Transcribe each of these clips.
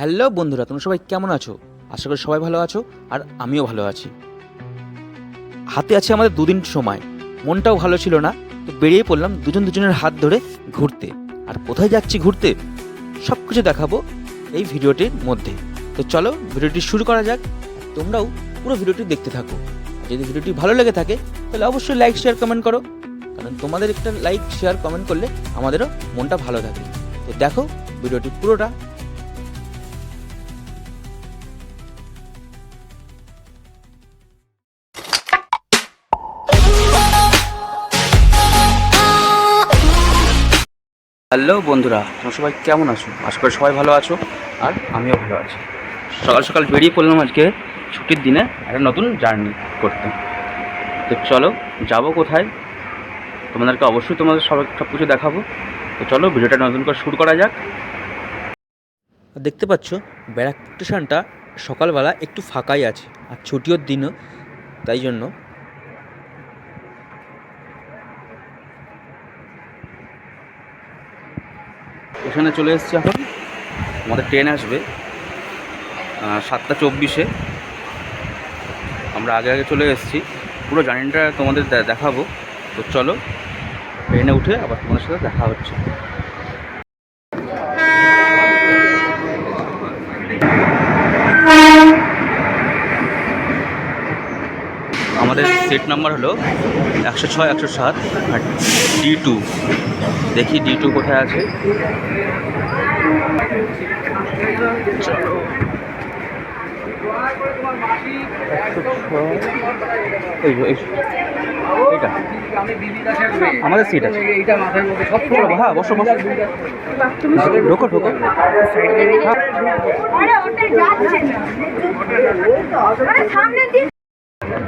Hello বন্ধুরা, তোমরা সবাই কেমন আছো? আশা করি সবাই ভালো আছো, আর আমিও ভালো আছি। হাতে আছে আমাদের দুদিন সময়। মনটাও ভালো ছিল না, তো বেরিয়ে পড়লাম দুজন দুজনের হাত ধরে ঘুরতে। আর কোথায় যাচ্ছি ঘুরতে? সব কিছু দেখাবো এই ভিডিওটির মধ্যে। তো চলো ভিডিওটি শুরু করা যাক তোমরাও পুরো ভিডিওটি দেখতে থাকো। যদি ভিডিওটি ভালো লেগে থাকে, তাহলে অবশ্যই লাইক শেয়ার কমেন্ট করো। কারণ তোমাদের একটা লাইক শেয়ার কমেন্ট করলে আমাদেরও মনটা ভালো থাকে। তো দেখো ভিডিওটি পুরোটা হ্যালো বন্ধুরা, তোমরা সবাই কেমন আছো? আশা করি সবাই ভালো আছো, আর আমিও ভালো আছি। সকাল সকাল বেরিয়ে পড়লাম আজকে ছুটির দিনে, একটা নতুন জার্নি করতে। তো চলো, যাব কোথায়? তোমাদেরকে অবশ্যই তোমাদের সব সব কিছু দেখাবো। তো চলো, ভিডিওটা নতুন করে শুরু করা যাক। দেখতে পাচ্ছ ব্যারাকপুর স্টেশনটা সকালবেলা একটু ফাঁকাই আছে, আর ছুটির দিনও, তাই জন্য এখানে চলে এসেছি এখন। আমাদের ট্রেন আসবে সাতটা চব্বিশে। আমরা আগে আগে চলে এসেছি। পুরো জার্নিটা তোমাদের দেখাবো। তো চলো, ট্রেনে উঠে আবার তোমাদের সাথে দেখা হচ্ছে। সিট নাম্বার হলো একশো ছয়, একশো সাত আর ডি টু দেখি ডি টু কোথায় আছে। এইটা। আমাদের সিট আছে। হ্যাঁ বসো বসো। ঢোকো ঢোকো।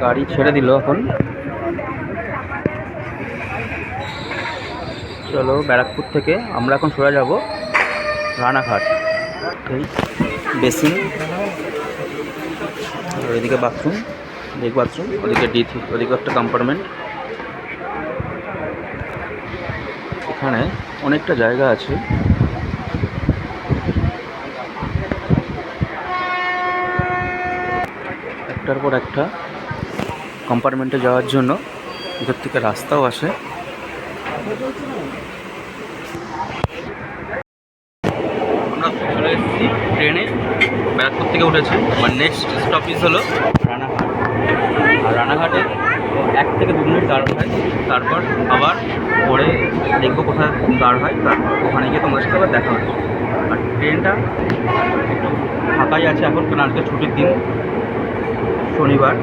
গাড়ি ছেড়ে দিল এখন। চলো ব্যারাকপুর থেকে, আমরা এখন সরে যাব রানাঘাট। এই বেসিন। ওইদিকে বাথরুম এদিকে বাথরুম ওদিকে ডি থ্রি ওদিকে একটা কম্পার্টমেন্ট এখানে অনেকটা জায়গা আছে। একটার পর একটা। কম্পার্টমেন্টে যাওয়ার জন্য ভিতর থেকে রাস্তাও আসে। ট্রেনে, ব্যারাকপুর থেকে উঠেছি। আমার নেক্সট স্টপেজ হলো রানাঘাট। রানাঘাটে এক থেকে দু মিনিট দাঁড় হয়। তারপর আবার পরে দেখব কোথায় দাঁড় হয়। তারপর ওখানে গিয়ে তোমার সাথে আবার দেখা হচ্ছে আর ট্রেনটা একটু ফাঁকাই আছে এখন, কারণ আজকে ছুটির দিন। শনিবার।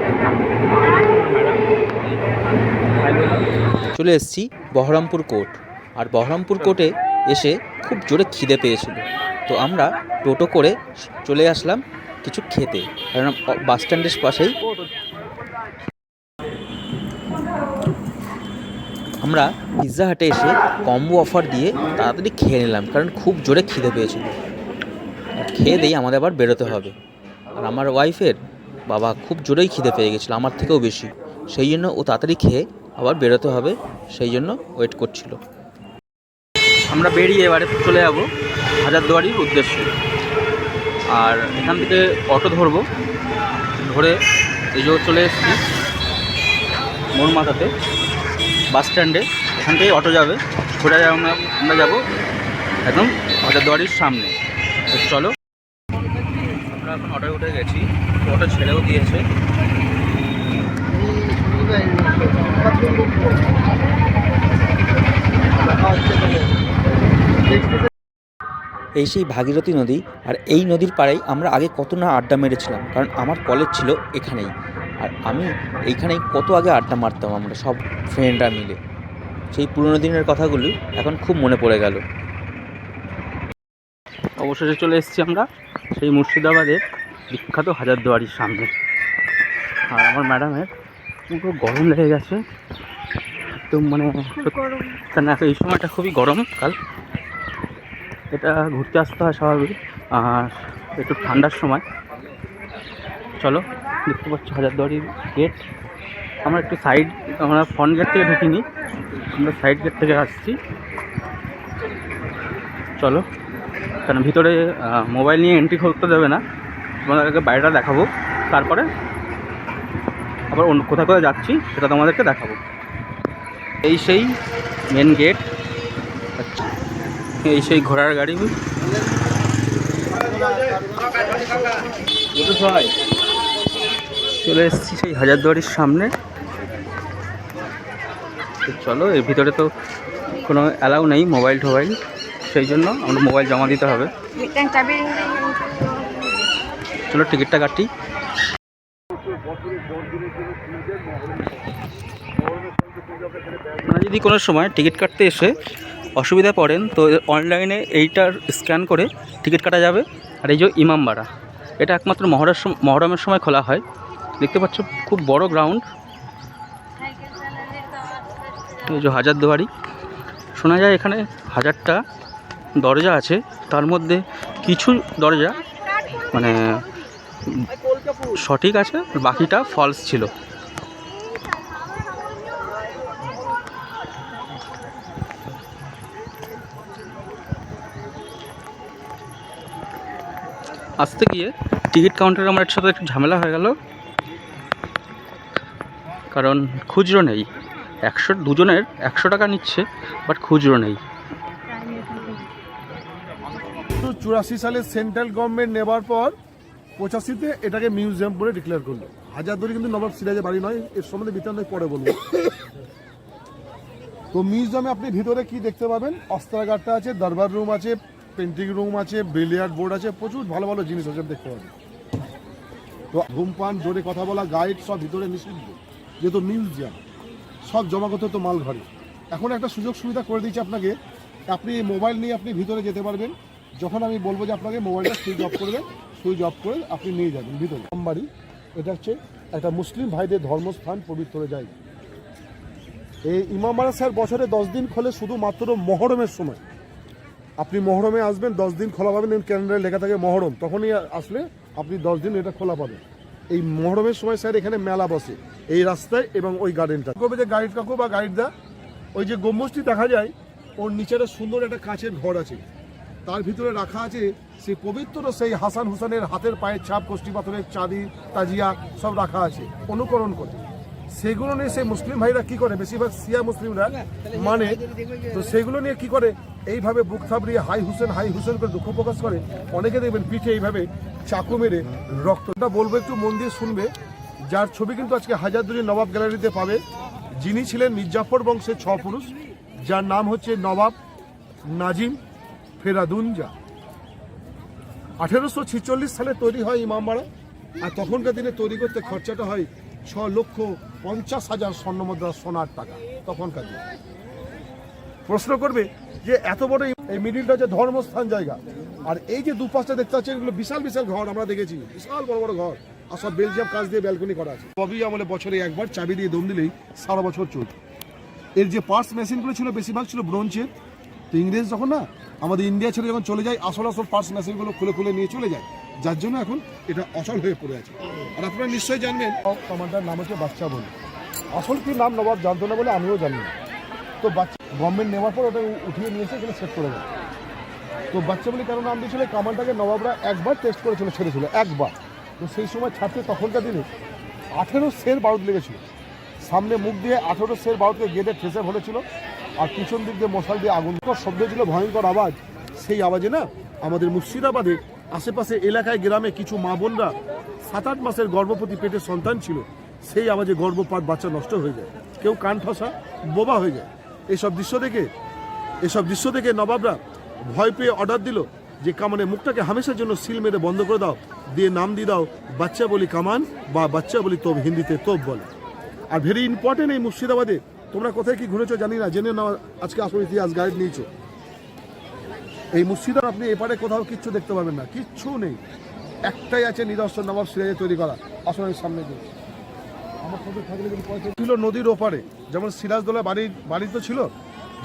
চলে এসেছি বহরমপুর কোর্ট। আর বহরমপুর কোর্টে এসে খুব জোরে খিদে পেয়েছিল। তো আমরা টোটো করে চলে আসলাম কিছু খেতে। কারণ বাস স্ট্যান্ডের পাশেই আমরা পিৎজা হাটে এসে কম্বো অফার দিয়ে তাড়াতাড়ি খেয়ে নিলাম, কারণ খুব জোরে খিদে পেয়েছিল। খেয়ে দিয়ে আমাদের আবার বেরোতে হবে। আর আমার ওয়াইফের বাবা খুব জোরেই খিদে পেয়ে গেছিল, আমার থেকেও বেশি। সেই জন্য ও তাড়াতাড়ি খেয়ে আবার বেরোতে হবে, সেই জন্য ওয়েট করছিল। আমরা বেরিয়ে এবারে চলে যাব হাজারদুয়ারির উদ্দেশ্যে। আর এখান থেকে অটো ধরবো, ধরে এই যে চলে এসেছি মোর মাথাতে বাস স্ট্যান্ডে। এখান থেকে অটো যাবে ঘোরা আমরা আমরা যাব একদম হাজারদুয়ারির সামনে। চলো আমরা এখন অটোয় উঠে গেছি। অটো ছেড়েও দিয়েছে। এই সেই ভাগীরথী নদী আর এই নদীর পাড়েই আমরা আগে কত না আড্ডা মেরেছিলাম, কারণ আমার কলেজ ছিল এখানেই। আর আমি এইখানেই কত আগে আড্ডা মারতাম আমরা সব ফ্রেন্ডরা মিলে। সেই পুরনো দিনের কথাগুলো এখন খুব মনে পড়ে গেল। অবশেষে চলে এসেছি আমরা সেই মুর্শিদাবাদের বিখ্যাত হাজারদুয়ারির সামনে। আর আমার ম্যাডামের পুরো গরম লেগে গেছে। একদম মানে না এই সময়টা খুবই গরম কাল। এটা ঘুরতে আসতে হয় স্বাভাবিক আর একটু ঠান্ডার সময়। চলো দেখতে পাচ্ছ হাজারদুয়ারির গেট আমরা একটু সাইড আমরা ফ্রন্ট গেট থেকে ঢুকিনি। আমরা সাইড গেট থেকে আসছি। চলো কারণ ভিতরে মোবাইল নিয়ে এন্ট্রি করতে দেবে না। তোমাদেরকে বাইরেটা দেখাবো। তারপরে আবার অন্য কোথায় কোথায় যাচ্ছি, সেটা তোমাদেরকে দেখাবো। এই সেই মেন গেট এই সেই ঘোড়ার গাড়ি। চলে এসেছি সেই হাজারদুয়ারির সামনে। চলো, এর ভিতরে তো কোনো অ্যালাউ নেই মোবাইল টোবাইল সেই জন্য আমরা মোবাইল জমা দিতে হবে। চলো টিকিটটা কাটি আপনারা যদি কোনো সময় টিকিট কাটতে এসে অসুবিধা পড়েন, তো অনলাইনে এইটার স্ক্যান করে টিকিট কাটা যাবে। আর এই যে ইমামবাড়া, এটা একমাত্র মহরের মহরমের সময় খোলা হয়। দেখতে পাচ্ছ, খুব বড় গ্রাউন্ড এই যে হাজারদুয়ারি। শোনা যায় এখানে হাজারটা দরজা আছে, তার মধ্যে কিছু দরজা মানে সঠিক আছে, বাকিটা ফলস ছিল। আসতে গিয়ে টিকিট কাউন্টারে আমার সাথে একটু ঝামেলা হয়ে গেল, কারণ খুচরো নেই। একশো, দুজনের একশো টাকা নিচ্ছে, বাট খুচরো নেই। চুরাশি সালে সেন্ট্রাল গভর্নমেন্ট নেবার পর পঁচাশিতে এটাকে মিউজিয়াম বলে ডিক্লেয়ার করল। হাজারদুয়ারি কিন্তু নবাব সিরাজের বাড়ি নয়, এর সম্বন্ধে বিতরণ পরে বলব। তো মিউজিয়ামে আপনি ভিতরে কি দেখতে পাবেন? অস্ত্রাগারটা আছে, দরবার রুম আছে পেন্টিং রুম আছে বিলিয়ার্ড বোর্ড আছে, প্রচুর ভালো ভালো জিনিস আছে দেখতে পাবেন। তো ধূমপান, জোরে কথা বলা গাইড সব ভিতরে নিষিদ্ধ, যেহেতু মিউজিয়াম। সব জমাগত তো মাল ঘরে এখন একটা সুযোগ সুবিধা করে দিয়েছি আপনাকে, আপনি মোবাইল নিয়ে আপনি ভিতরে যেতে পারবেন। যখন আমি বলব যে আপনাকে মোবাইলটা সুইচ অফ করবেন, সুইচ অফ করে আপনি নিয়ে যাবেন ভিতরে। বাড়ি এটা হচ্ছে একটা মুসলিম ভাইদের ধর্মস্থান পবিত্র জায়গা। এই ইমামবাড়া স্যার বছরে দশ দিন খোলে শুধুমাত্র মহরমের সময়। আপনি মহরমে আসবেন, দশ দিন খোলা পাবেন ক্যালেন্ডারে লেখা থাকে মহরম। তখনই আসলে আপনি দশ দিন এটা খোলা পাবেন। এই মহরমের সময় স্যার এখানে মেলা বসে, এই রাস্তায় এবং ওই গার্ডেনটা কবে যে গাইড কাকু বা গাইড দা, ওই যে গম্বুজটি দেখা যায়, ওর নিচে একটা সুন্দর একটা কাঁচের ঘর আছে। তার ভিতরে রাখা আছে সেই পবিত্র সেই হাসান হুসানের হাতের পায়ের ছাপ কোষ্ঠী পাথরের চাঁদি, তাজিয়া, সব রাখা আছে, অনুকরণ করে। সেগুলো নিয়ে সেই মুসলিম ভাইরা কি করে? বেশিরভাগ সিয়া মুসলিমরা মানে তো সেগুলো নিয়ে কি করে? এইভাবে বুক থাবড়িয়ে হাই হুসেন হাই হুসেন করে দুঃখ প্রকাশ করে। অনেকে দেখবেন পিঠে এইভাবে চাকু মেরে রক্তটা বলব, একটু মন দিয়ে শুনবে। যার ছবি কিন্তু আজকে হাজারদুরি নবাব গ্যালারিতে পাবে। যিনি ছিলেন মির্জাফর বংশের ছ পুরুষ যার নাম হচ্ছে নবাব নাজিম। ফেরাদুনজা। আঠেরোশো ছিচল্লিশ সালে তৈরি হয় ইমামবাড়া আর তখনকার দিনে তৈরি করতে খরচাটা হয় ছ লক্ষ পঞ্চাশ হাজার স্বর্ণমুদ্রা সোনার টাকা তখনকার দিনে। প্রশ্ন করবে যে এত বড় এই- মিডিলটা যে ধর্মস্থান জায়গা। আর এই যে দুপাশটা দেখতে পাচ্ছেন, এগুলো বিশাল বিশাল ঘর আমরা দেখেছি। বিশাল বড় বড় ঘর। আর সব বেলজিয়াম কাজ দিয়ে ব্যালকনি করা আছে। সবই আমলে বছরে একবার চাবি দিয়ে দম দিলেই সারা বছর চলছে এর যে পার্টস মেশিনগুলো ছিল, বেশিরভাগ ছিল ব্রোঞ্চের তো ইংরেজ যখন না আমাদের ইন্ডিয়া ছেড়ে যখন চলে যায়, আসল আসল পার্টস মেশিনগুলো খুলে খুলে নিয়ে চলে যায়। যার জন্য এখন এটা অচল হয়ে পড়ে আছে। আর আপনারা নিশ্চয়ই জানবেন, কমান্ডার নাম হচ্ছে বাচ্চা বলে। আসল কি নাম নবাব জানতো না বলে আমিও জানি না। তো বাচ্চা গভর্নমেন্ট নেওয়ার পর ওটা উঠিয়ে নিয়ে এসে এখানে সেট করে দেয়। তো বাচ্চা বলে কেন নাম দিয়েছিল? এই কামানটাকে নবাবরা একবার টেস্ট করেছিল, ছেড়েছিল, একবার। তো সেই সময় ছাড়তে তখনকার দিনে আঠেরো সের বারুদ লেগেছিল। সামনে মুখ দিয়ে আঠেরো সের বারুদকে গেটে ঠেসে ফেলেছিল। আর পিছন দিক দিয়ে মশাল দিয়ে আগুন। শব্দ ছিল, ভয়ঙ্কর আওয়াজ। সেই আওয়াজে না আমাদের মুর্শিদাবাদে আশেপাশে এলাকায়, গ্রামে কিছু মা বোনরা সাত আট মাসের গর্ভবতী পেটে সন্তান ছিল। সেই আওয়াজে গর্ভপাত বাচ্চা নষ্ট হয়ে যায়। কেউ কান ঠসা, বোবা হয়ে যায়। এসব দৃশ্য দেখে, এসব দৃশ্য দেখে নবাবরা ভয় পেয়ে অর্ডার দিল যে, কামানের মুখটাকে হামেশার জন্য সিল মেরে বন্ধ করে দাও। দিয়ে নাম দিয়ে দাও, বাচ্চা বলি কামান বা বাচ্চা বলি তোপ, হিন্দিতে তোপ বলে। আর ভেরি ইম্পর্টেন্ট এই মুর্শিদাবাদে তোমরা কোথায় কি ঘুরেছো জানি না, জেনে নাও, আজকে আসল ইতিহাস গাইড নিয়েছো। এই মুর্শিদাবাদ আপনি এপারে কোথাও কিচ্ছু দেখতে পাবেন না, কিচ্ছু নেই। একটাই আছে নিদর্শন নবাব সিরাজে তৈরি করা আসনের সামনে দিয়ে। আমার সাথে থাকলে পয়সা ছিল নদীর ওপারে, যেমন সিরাজদোলা বাড়ির বাড়ি তো ছিল,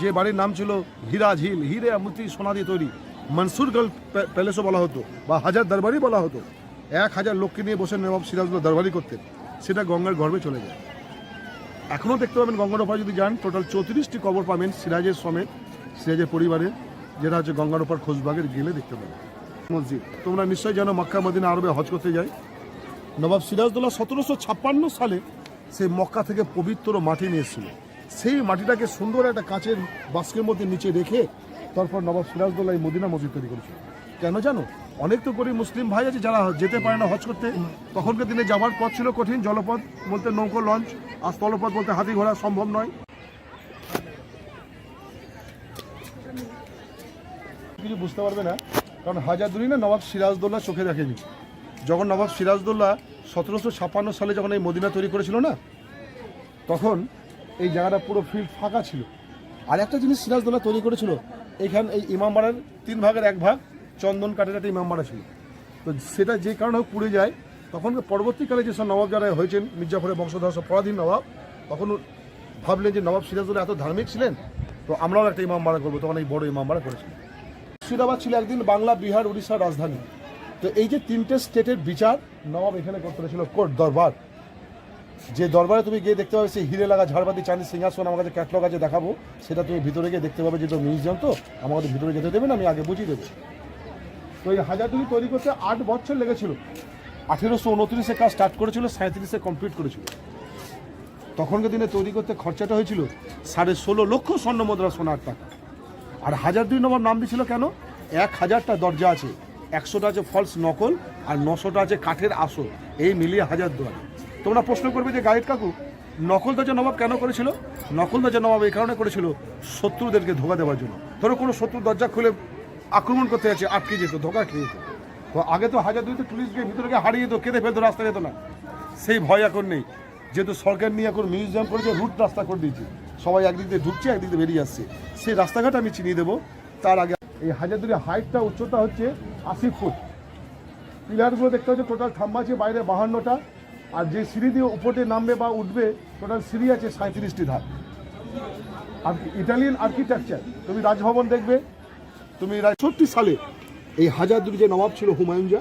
যে বাড়ির নাম ছিল হীরা ঝিল হিরে মুতি সোনা দিয়ে তৈরি। মনসুরগল প্যা- প্যালেসও বলা হতো, বা হাজার দরবারই বলা হতো। এক হাজার লোককে নিয়ে বসে নবাব সিরাজদোলা দরবারি করতেন, সেটা গঙ্গার গর্ভে চলে যায়। এখনও দেখতে পাবেন গঙ্গার ওপারে যদি যান টোটাল চৌত্রিশটি কবর পাবেন সিরাজের সমেত, সিরাজের পরিবারে, যেটা হচ্ছে গঙ্গারোপার খোঁজবাগের গেলে দেখতে পাবেন। মসজিদ। তোমরা নিশ্চয়ই জানো মক্কা মদিনা আরবে হজ করতে যাই নবাব সিরাজদৌল্লা সতেরোশো ছাপ্পান্ন সালে সেই মক্কা থেকে পবিত্র মাটি নিয়ে এসেছিল। সেই মাটিটাকে সুন্দর একটা কাঁচের বাস্কের মধ্যে নিচে রেখে তারপর নবাব সিরাজদৌল্লা এই মদিনা মসজিদ তৈরি করেছিল। কেন জানো? অনেক তো গরিব মুসলিম ভাই আছে যারা যেতে পারে না হজ করতে। তখনকার দিনে যাওয়ার পথ ছিল কঠিন, জলপথ বলতে নৌকো, লঞ্চ, আর স্থলপথ বলতে হাতি ঘোড়া সম্ভব নয়। কিছু বুঝতে পারবে না, কারণ হাজারদুরি না নবাব সিরাজদৌল্লা চোখে দেখেনি। যখন নবাব সিরাজদৌল্লা সতেরোশো ছাপ্পান্ন সালে যখন এই মদিনা তৈরি করেছিল না, তখন এই জায়গাটা পুরো ফিল্ড ফাঁকা ছিল। আর একটা জিনিস সিরাজদৌল্লা তৈরি করেছিল, এখান এই ইমামবাড়ার তিন ভাগের এক ভাগ চন্দন কাঠের একটা ইমামবাড়া ছিল। তো সেটা যে কারণে হোক পুড়ে যায়, তখন পরবর্তীকালে যেসব নবাব যারা হয়েছেন, মির্জাফরের বংশধর সব পরাধীন নবাব, তখন ভাবলেন যে নবাব সিরাজদৌল্লা এত ধার্মিক ছিলেন, তো আমরাও একটা ইমামবাড়া করব, তখন এই বড় ইমামবাড়া করেছিলেন মুর্শিদাবাদ ছিল একদিন বাংলা, বিহার, উড়িষ্যার রাজধানী। তো এই যে তিনটে স্টেটের বিচার নবাব এখানে করতে ছিল কোর্ট, দরবার। যে দরবারে তুমি গিয়ে দেখতে পাবে সেই হিরে লাগা ঝাড়বাতি চাঁদি সিংহাসন, আমার কাছে ক্যাটলগ আছে, দেখাবো। সেটা তুমি ভিতরে গিয়ে দেখতে পাবে যেটা মিউজিয়াম তো আমাদের ভিতরে যেতে দেবেন আমি আগে বুঝিয়ে দেবো। তো এই হাজারদুলি তৈরি করতে আট বছর লেগেছিল। আঠেরোশো উনত্রিশে কাজ স্টার্ট করেছিল, সাঁত্রিশে কমপ্লিট করেছিল। তখনকার দিনে তৈরি করতে খরচাটা হয়েছিল সাড়ে ষোলো লক্ষ স্বর্ণ মুদ্রা সোনার টাকা। আর হাজার দুই নম্বর নাম দিয়েছিল কেন? এক হাজারটা দরজা আছে, একশোটা আছে ফলস নকল আর নশোটা আছে কাঠের আসল। এই মিলিয়ে হাজার দুয়ার। তোমরা প্রশ্ন করবে যে গাইড কাকু, নকল দরজা নবাব কেন করেছিল? নকল দরজা নবাব এই কারণে করেছিল শত্রুদেরকে ধোকা দেওয়ার জন্য। ধরো কোনো শত্রু দরজা খুলে আক্রমণ করতে যাচ্ছে, আটকে যেত, ধোকা খেয়ে যেত। তো আগে তো হাজার দুইতে পুলিশ গিয়ে ভিতরে গিয়ে হারিয়ে যেত, কেঁদে ফেলতো রাস্তা যেত না। সেই ভয় এখন নেই। যেহেতু সরকার নিয়ে এখন মিউজিয়াম করেছে রুট রাস্তা করে দিয়েছে। সবাই একদিক দিয়ে ঢুকছে, একদিক দিয়ে বেরিয়ে আসছে। সেই রাস্তাঘাট আমি চিনিয়ে দেবো। তার আগে এই হাজারদুরি হাইটটা, উচ্চতা হচ্ছে আশি ফুট। পিলারগুলো দেখতে হচ্ছে টোটাল থাম্বা আছে বাইরে বাহান্নটা। আর যে সিঁড়ি দিয়ে উপরে নামবে বা উঠবে টোটাল সিঁড়ি আছে সাঁত্রিশটি ধাপ আর ইটালিয়ান আর্কিটেকচার তুমি রাজভবন দেখবে। তুমি সত্যি সালে এই হাজার যে নবাব ছিল হুমায়ুন যা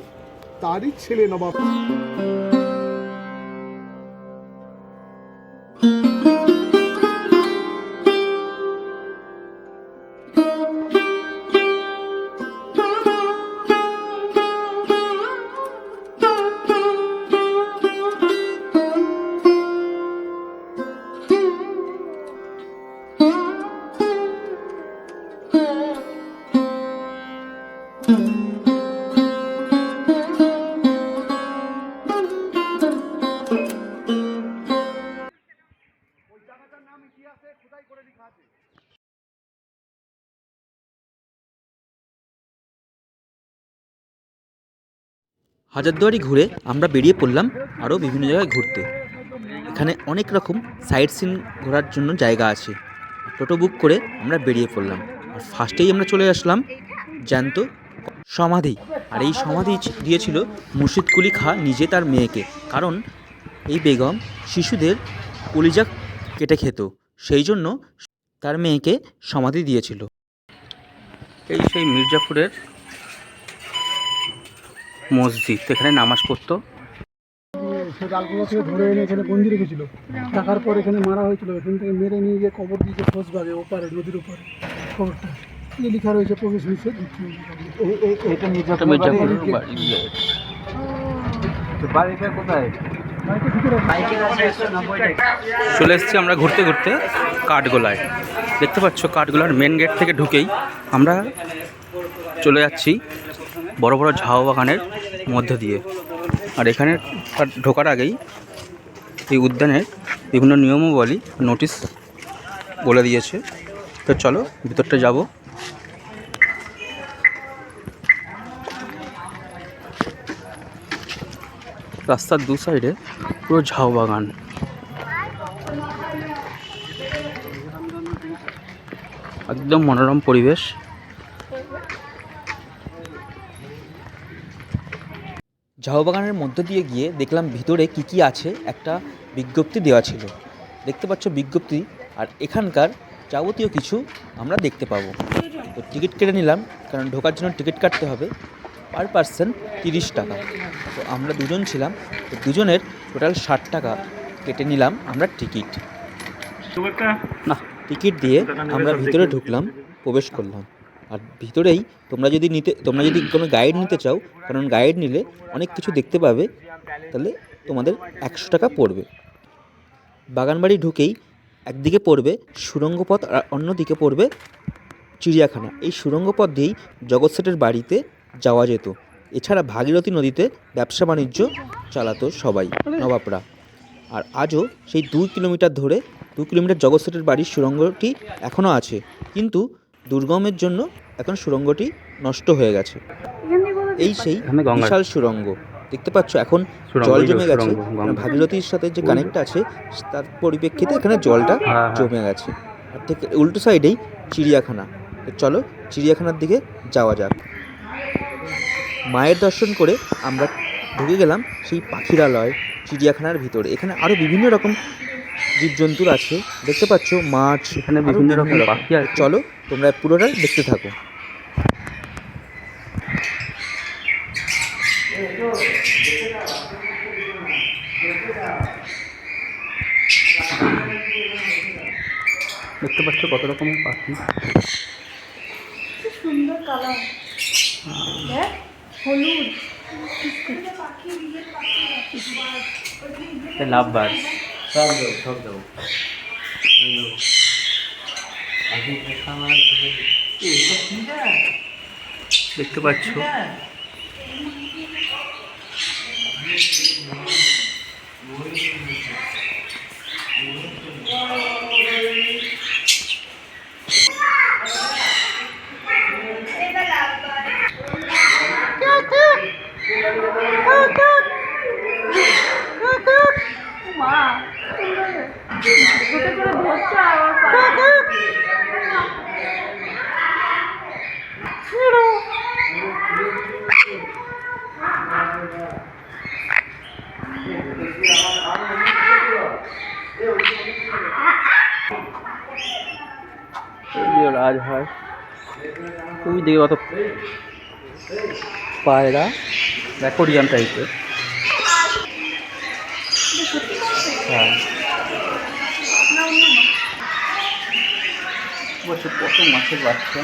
তারই ছেলে নবাব। হাজারদুয়ারি ঘুরে আমরা বেরিয়ে পড়লাম আরও বিভিন্ন জায়গায় ঘুরতে। এখানে অনেক রকম সাইট সিন ঘোরার জন্য জায়গা আছে। টোটো বুক করে আমরা বেরিয়ে পড়লাম। আর ফার্স্টেই আমরা চলে আসলাম জ্যান্ত সমাধি। আর এই সমাধি দিয়েছিল মুর্শিদ কুলি খা নিজে তার মেয়েকে। কারণ এই বেগম শিশুদের কলিজা কেটে খেত। সেই জন্য তার মেয়েকে সমাধি দিয়েছিল। এই সেই মির্জাপুরের মসজিদ এখানে নামাজ পড়তো। সে ডালগুলো থেকে ধরে এনে এখানে বন্দি রেখেছিল। টাকার পর এখানে মারা হয়েছিল। এখান থেকে মেরে নিয়ে গিয়ে কবর দিয়েছে খোঁজবাগে ওপারে নদীর ওপারে খবরটা এই লেখা রয়েছে প্রবেশ এটা বাড়িতে চলে এসেছি আমরা ঘুরতে ঘুরতে কাঠগোলায়। দেখতে পাচ্ছ কাঠগোলার মেন গেট থেকে ঢুকেই আমরা চলে যাচ্ছি বড় বড় ঝাউ বাগানের মধ্যে দিয়ে। আর এখানে ঢোকার আগেই এই উদ্যানের বিভিন্ন নিয়মাবলী, নোটিশ বলে দিয়েছে। তো চলো, ভিতরটা যাব। রাস্তার দু সাইডে পুরো ঝাউ বাগান। একদম মনোরম পরিবেশ। বাগানের মধ্য দিয়ে গিয়ে দেখলাম ভিতরে কি কি আছে একটা বিজ্ঞপ্তি দেওয়া ছিল। দেখতে পাচ্ছ বিজ্ঞপ্তি আর এখানকার যাবতীয় কিছু আমরা দেখতে পাবো। তো টিকিট কেটে নিলাম কারণ ঢোকার জন্য টিকিট কাটতে হবে। পার পার্সন তিরিশ টাকা। তো আমরা দুজন ছিলাম তো দুজনের টোটাল ষাট টাকা কেটে নিলাম আমরা টিকিট। না টিকিট দিয়ে আমরা ভিতরে ঢুকলাম প্রবেশ করলাম। আর ভিতরেই তোমরা যদি নিতে, তোমরা যদি কোনো গাইড নিতে চাও, কারণ গাইড নিলে অনেক কিছু দেখতে পাবে, তাহলে তোমাদের একশো টাকা পড়বে। বাগানবাড়ি ঢুকেই একদিকে পড়বে সুরঙ্গ পথ আর অন্যদিকে পড়বে চিড়িয়াখানা। এই সুরঙ্গ পথ দিয়েই জগৎ সেটের বাড়িতে যাওয়া যেত। এছাড়া ভাগীরথী নদীতে ব্যবসা বাণিজ্য চালাতো সবাই, নবাবরা। আর আজও সেই দুই কিলোমিটার ধরে, দু কিলোমিটার জগৎ সেটের বাড়ির সুরঙ্গটি এখনও আছে। কিন্তু দুর্গমের জন্য এখন সুরঙ্গটি নষ্ট হয়ে গেছে। এই সেই বিশাল সুরঙ্গ দেখতে পাচ্ছ এখন জল জমে গেছে। ভাগীরথীর সাথে যে কানেক্ট আছে তার পরিপ্রেক্ষিতে এখানে জলটা জমে গেছে। আর ঠিক উল্টো সাইডেই চিড়িয়াখানা। চলো চিড়িয়াখানার দিকে যাওয়া যাক। মায়ের দর্শন করে আমরা ঢুকে গেলাম সেই পাখিরালয় চিড়িয়াখানার ভিতরে। এখানে আরও বিভিন্ন রকম জীবজন্তুর আছে। দেখতে পাচ্ছ মাছ এখানে বিভিন্ন রকম পাখি আছে। চলো তোমরা পুরোটাই দেখতে থাকো। দেখতে পাচ্ছ কত রকমের পাখি। সুন্দর কালার। হলুদ। লাভ বার সব দেবো সব দেবো দেখতে পাচ্ছ মা কোথায় করে ধরছে আর ওর পা- রাজহাঁস ওই দিকে অত পায়রা? অ্যাকোরিয়াম টাইপের হ্যাঁ। বছর কত মাছের বাচ্চা?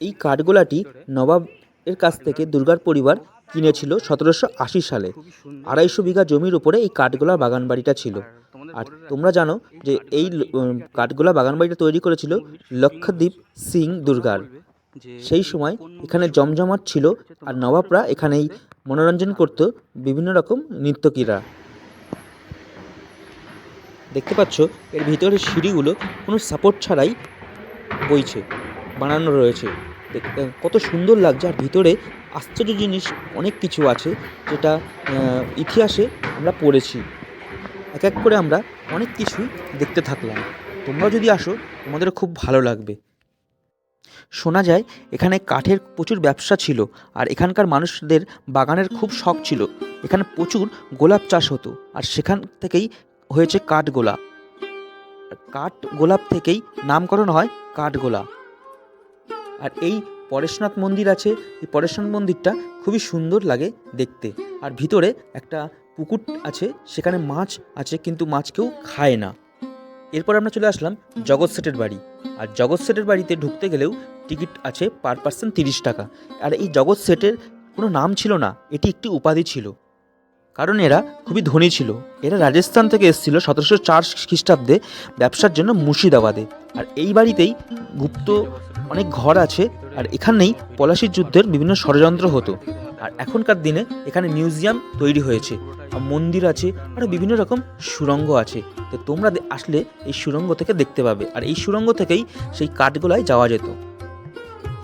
এই কাঠগোলাটি নবাবের কাছ থেকে দুর্গার পরিবার কিনেছিল সতেরোশো আশি সালে। আড়াইশো বিঘা জমির উপরে এই কাঠগোলা বাগান বাড়িটা ছিল। আর তোমরা জানো যে এই কাঠগোলা বাগান বাড়িটা তৈরি করেছিল লক্ষদ্বীপ সিং দুর্গার। সেই সময় এখানে জমজমাট ছিল আর নবাবরা এখানেই মনোরঞ্জন করত বিভিন্ন রকম নৃত্যকীরা। দেখতে পাচ্ছ, এর ভিতরের সিঁড়িগুলো কোনো সাপোর্ট ছাড়াই বইছে, বানানো রয়েছে। কত সুন্দর লাগছে। আর ভিতরে আশ্চর্য জিনিস অনেক কিছু আছে, যেটা ইতিহাসে আমরা পড়েছি। এক এক করে আমরা অনেক কিছুই দেখতে থাকলাম। তোমরা যদি আসো তোমাদের খুব ভালো লাগবে। শোনা যায়, এখানে কাঠের প্রচুর ব্যবসা ছিল, আর এখানকার মানুষদের বাগানের খুব শখ ছিল। এখানে প্রচুর গোলাপ চাষ হতো, আর সেখান থেকেই হয়েছে কাঠগোলা। আর কাঠ গোলাপ থেকেই নামকরণ হয় কাঠগোলা। আর এই পরেশনাথ মন্দির আছে, এই পরেশনাথ মন্দিরটা খুবই সুন্দর লাগে দেখতে। আর ভিতরে একটা পুকুর আছে, সেখানে মাছ আছে, কিন্তু মাছ কেউ খায় না। এরপর আমরা চলে আসলাম জগৎ সেটের বাড়ি। আর জগৎ সেটের বাড়িতে ঢুকতে গেলেও টিকিট আছে পার পার্সন তিরিশ টাকা। আর এই জগৎ সেটের কোনো নাম ছিল না, এটি একটি উপাধি ছিল। কারণ এরা খুবই ধনী ছিল। এরা রাজস্থান থেকে এসেছিল সতেরোশো চার খ্রিস্টাব্দে ব্যবসার জন্য মুর্শিদাবাদে। আর এই বাড়িতেই গুপ্ত অনেক ঘর আছে আর এখানেই পলাশির যুদ্ধের বিভিন্ন ষড়যন্ত্র হতো। আর এখনকার দিনে এখানে মিউজিয়াম তৈরি হয়েছে। আর মন্দির আছে আরও বিভিন্ন রকম সুরঙ্গ আছে। তো তোমরা আসলে এই সুরঙ্গ থেকে দেখতে পাবে। আর এই সুরঙ্গ থেকেই সেই কাঠগোলায় যাওয়া যেত।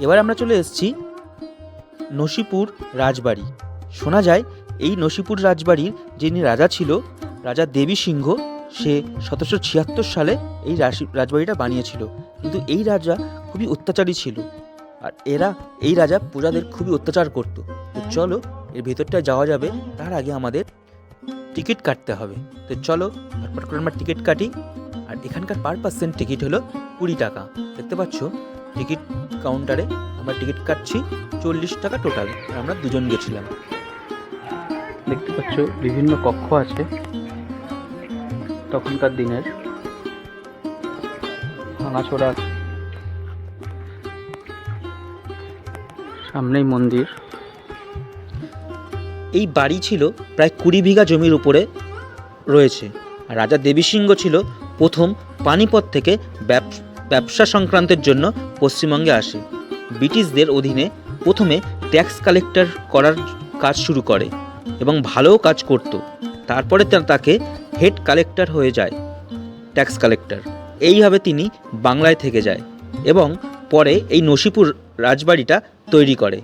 এবার আমরা চলে এসেছি নসিপুর রাজবাড়ি। শোনা যায় এই নসিপুর রাজবাড়ির যিনি রাজা ছিল রাজা দেবী সিংহ সে সতেরোশো ছিয়াত্তর সালে এই রাশি- রাজবাড়িটা বানিয়েছিল। কিন্তু এই রাজা খুবই অত্যাচারী ছিল। আর এরা এই রাজা প্রজাদের খুবই অত্যাচার করত। তো চলো এর ভেতরটা যাওয়া যাবে তার আগে আমাদের টিকিট কাটতে হবে। তো চলো ফটফট করে আমরা টিকিট কাটি। আর এখানকার পার পার্সেন্ট টিকিট হলো কুড়ি টাকা। দেখতে পাচ্ছ টিকিট কাউন্টারে আমরা টিকিট কাটছি চল্লিশ টাকা টোটাল। আর আমরা দুজন গেছিলাম। দেখতে পাচ্ছ বিভিন্ন কক্ষ আছে তখনকার দিনের। ভাঙাচোরা। সামনেই মন্দির। এই বাড়ি ছিল প্রায় কুড়ি বিঘা জমির উপরে রয়েছে। রাজা দেবী সিংহ ছিল প্রথম পানিপথ থেকে ব্যব- ব্যবসা সংক্রান্তের জন্য পশ্চিমবঙ্গে আসে। ব্রিটিশদের অধীনে প্রথমে ট্যাক্স কালেক্টর করার কাজ শুরু করে। এবং ভালোও কাজ করত। তারপরে তাকে হেড কালেক্টর হয়ে যায়, ট্যাক্স কালেক্টর। এইভাবে তিনি বাংলায় থেকে যায় এবং পরে এই নসিপুর রাজবাড়িটা তৈরি করে।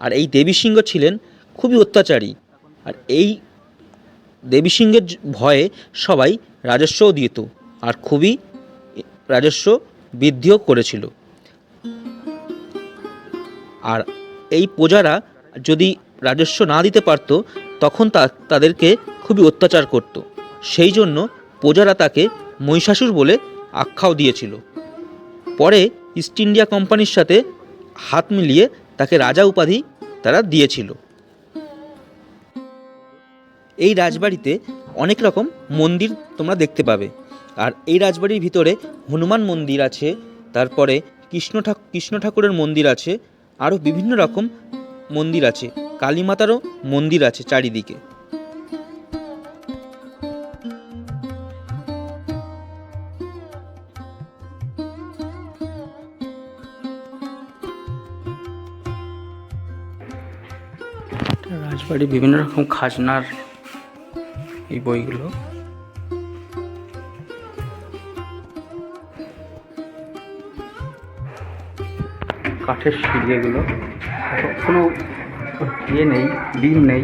আর এই দেবী সিংহ ছিলেন খুবই অত্যাচারী। আর এই দেবী সিংহের ভয়ে সবাই রাজস্বও দিত আর খুবই রাজস্ব বৃদ্ধিও করেছিল। আর এই প্রজারা যদি রাজস্ব না দিতে পারতো, তখন তা তাদেরকে খুবই অত্যাচার করত। সেই জন্য প্রজারা তাকে মহিষাসুর বলে আখ্যাও দিয়েছিল। পরে ইস্ট ইন্ডিয়া কোম্পানির সাথে হাত মিলিয়ে তাকে রাজা উপাধি তারা দিয়েছিল। এই রাজবাড়িতে অনেক রকম মন্দির তোমরা দেখতে পাবে। আর এই রাজবাড়ির ভিতরে হনুমান মন্দির আছে, তারপরে কৃষ্ণ ঠাক কৃষ্ণ ঠাকুরের মন্দির আছে, আরও বিভিন্ন রকম মন্দির আছে। কালীমাতারও মন্দির আছে চারিদিকে। রাজবাড়ি বিভিন্ন রকম খাজনার এই বইগুলো। কাঠের সিঁড়ি এগুলো। কোনো ইয়ে নেই ডিম নেই।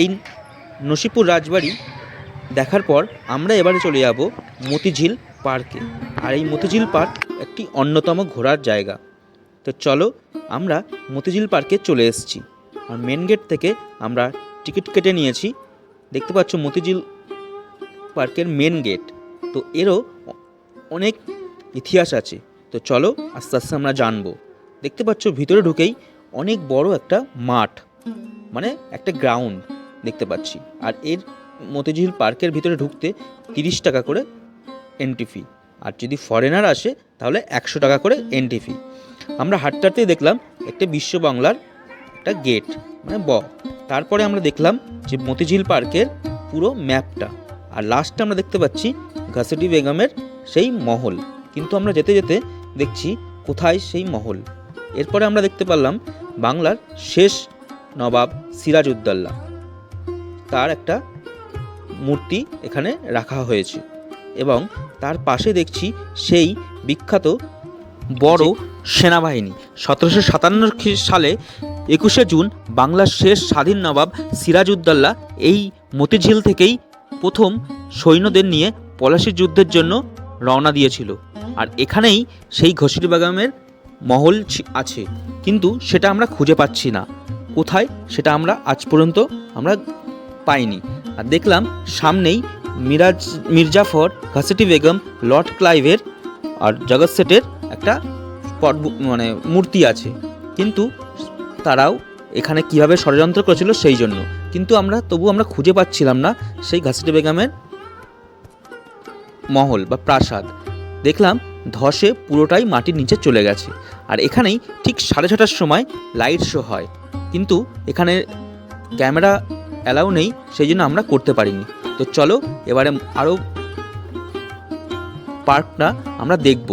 এই নসিপুর রাজবাড়ি দেখার পর আমরা এবারে চলে যাব মতিঝিল পার্কে। আর এই মতিঝিল পার্ক একটি অন্যতম ঘোরার জায়গা। তো চলো আমরা মতিঝিল পার্কে চলে এসেছি। আর মেন গেট থেকে আমরা টিকিট কেটে নিয়েছি। দেখতে পাচ্ছ মতিঝিল পার্কের মেন গেট তো এরও অনেক ইতিহাস আছে। তো চলো আস্তে আস্তে আমরা জানব। দেখতে পাচ্ছ ভিতরে ঢুকেই অনেক বড় একটা মাঠ। মানে একটা গ্রাউন্ড দেখতে পাচ্ছি। আর এর মতিঝিল পার্কের ভিতরে ঢুকতে তিরিশ টাকা করে এন্ট্রি ফি আর যদি ফরেনার আসে, তাহলে একশো টাকা করে এন্ট্রি ফি আমরা হাঁটতে দেখলাম একটা বিশ্ব বাংলার একটা গেট মানে ব। তারপরে আমরা দেখলাম যে মতিঝিল পার্কের পুরো ম্যাপটা। আর লাস্টে আমরা দেখতে পাচ্ছি ঘাসেটি বেগমের সেই মহল। কিন্তু আমরা যেতে যেতে দেখছি কোথায় সেই মহল। এরপরে আমরা দেখতে পারলাম বাংলার শেষ নবাব সিরাজউদ্দৌলা। তার একটা মূর্তি এখানে রাখা হয়েছে এবং তার পাশে দেখছি সেই বিখ্যাত বড় সেনাবাহিনী। সতেরোশো সাতান্ন সালে একুশে জুন বাংলার শেষ স্বাধীন নবাব সিরাজউদ্দৌলা এই মতিঝিল থেকেই প্রথম সৈন্যদের নিয়ে পলাশির যুদ্ধের জন্য রওনা দিয়েছিল। আর এখানেই সেই ঘসির বাগামের মহল আছে। কিন্তু সেটা আমরা খুঁজে পাচ্ছি না। কোথায় সেটা আমরা আজ পর্যন্ত আমরা পাইনি। আর দেখলাম সামনেই মিরাজ, মির্জাফর, ঘাসেটি বেগম, লর্ড ক্লাইভের আর জগৎ সেটের একটা পট মানে মূর্তি আছে। কিন্তু তারাও এখানে কীভাবে ষড়যন্ত্র করেছিল সেই জন্য। কিন্তু আমরা তবু আমরা খুঁজে পাচ্ছিলাম না সেই ঘাসেটি বেগমের মহল বা প্রাসাদ। দেখলাম ধসে পুরোটাই মাটির নিচে চলে গেছে। আর এখানেই ঠিক সাড়ে ছটার সময় লাইট শো হয়। কিন্তু এখানে ক্যামেরা অ্যালাউ নেই, সেই জন্য আমরা করতে পারিনি। তো চলো, এবারে আরও পার্কটা আমরা দেখব।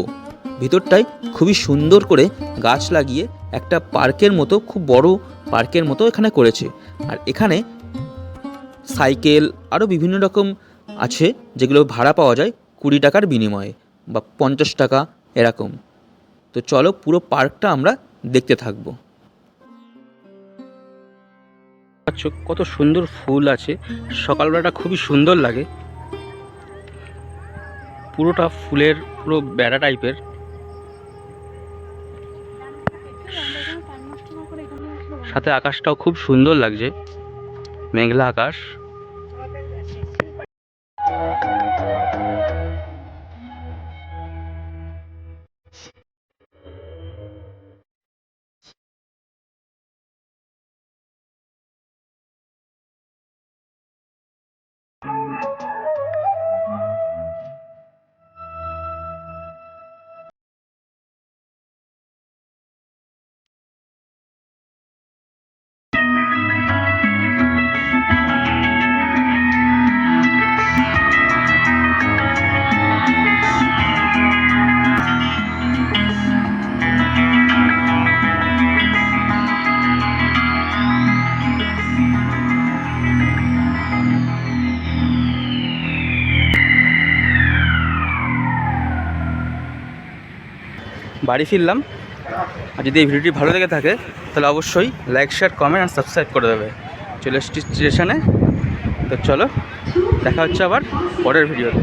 ভিতরটায় খুবই সুন্দর করে গাছ লাগিয়ে একটা পার্কের মতো, খুব বড় পার্কের মতো এখানে করেছে। আর এখানে সাইকেল, আরও বিভিন্ন রকম আছে, যেগুলো ভাড়া পাওয়া যায় কুড়ি টাকার বিনিময়ে বা পঞ্চাশ টাকা, এরকম। তো চলো, পুরো পার্কটা আমরা দেখতে থাকব। পাচ্ছ, কত সুন্দর ফুল আছে। সকালবেলাটা খুবই সুন্দর লাগে। পুরোটা ফুলের, পুরো বেড়া টাইপের। সাথে আকাশটাও খুব সুন্দর লাগছে। মেঘলা আকাশ। বাড়ি ফিরলাম। আর যদি এই ভিডিওটি ভালো লেগে থাকে, তাহলে অবশ্যই লাইক শেয়ার কমেন্ট আর সাবস্ক্রাইব করে দেবে। চলে এসেছি স্টেশনে। তো চলো, দেখা হচ্ছে আবার পরের ভিডিওতে।